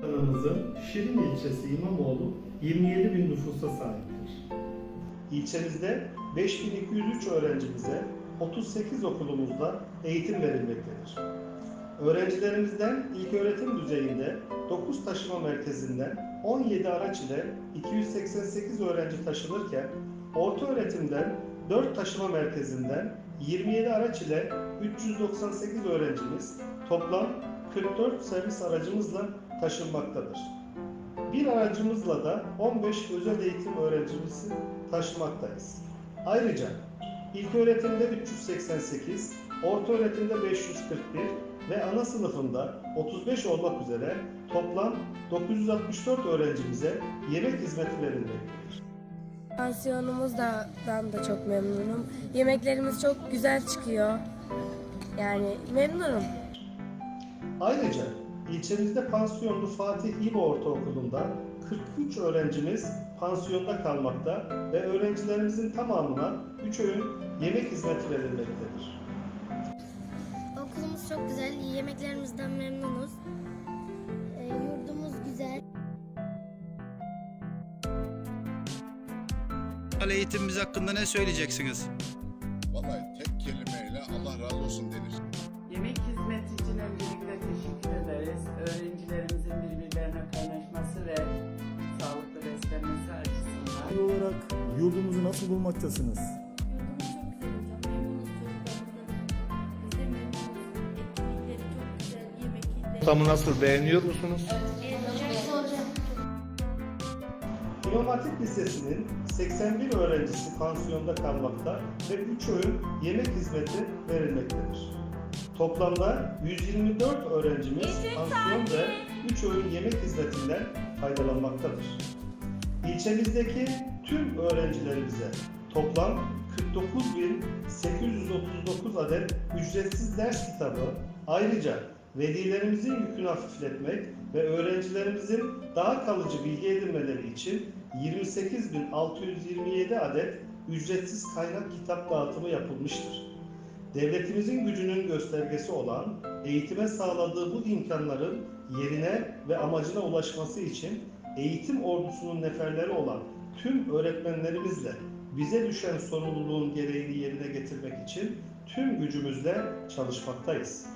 Kanalımızın Şirin ilçesi İmamoğlu 27 bin nüfusa sahiptir. İlçemizde 5203 öğrencimize 38 okulumuzda eğitim verilmektedir. Öğrencilerimizden ilköğretim düzeyinde 9 taşıma merkezinden 17 araç ile 288 öğrenci taşınırken orta öğretimden 4 taşıma merkezinden 27 araç ile 398 öğrencimiz toplam 44 servis aracımızla taşınmaktadır. Bir aracımızla da 15 özel eğitim öğrencimizi taşımaktayız. Ayrıca ilk öğretimde 388, orta öğretimde 541 ve ana sınıfında 35 olmak üzere toplam 964 öğrencimize yemek hizmeti verilmektedir. Pansiyonumuzdan da çok memnunum. Yemeklerimiz çok güzel çıkıyor. Yani memnunum. Ayrıca ilçemizde pansiyonlu Fatih İbo Ortaokulu'nda 43 öğrencimiz pansiyonda kalmakta ve öğrencilerimizin tamamına 3 öğün yemek hizmeti verilmektedir. Okulumuz çok güzel, yemeklerimizden memnunuz. Ee, yurdumuz güzel. eğitimimiz hakkında ne söyleyeceksiniz? Vallahi tek kelimeyle Allah razı olsun denir. Yemek hizmeti için öncelikle Aile olarak yurdumuzu nasıl bulmaktasınız? Ortamı nasıl beğeniyor musunuz? Hatip Lisesi'nin 81 öğrencisi pansiyonda kalmakta ve 3 öğün yemek hizmeti verilmektedir. Toplamda 124 öğrencimiz pansiyon ve 3 öğün yemek hizmetinden faydalanmaktadır. İlçemizdeki tüm öğrencilerimize toplam 49.839 adet ücretsiz ders kitabı, ayrıca velilerimizin yükünü hafifletmek ve öğrencilerimizin daha kalıcı bilgi edinmeleri için 28.627 adet ücretsiz kaynak kitap dağıtımı yapılmıştır. Devletimizin gücünün göstergesi olan eğitime sağladığı bu imkanların yerine ve amacına ulaşması için eğitim ordusunun neferleri olan tüm öğretmenlerimizle bize düşen sorumluluğun gereğini yerine getirmek için tüm gücümüzle çalışmaktayız.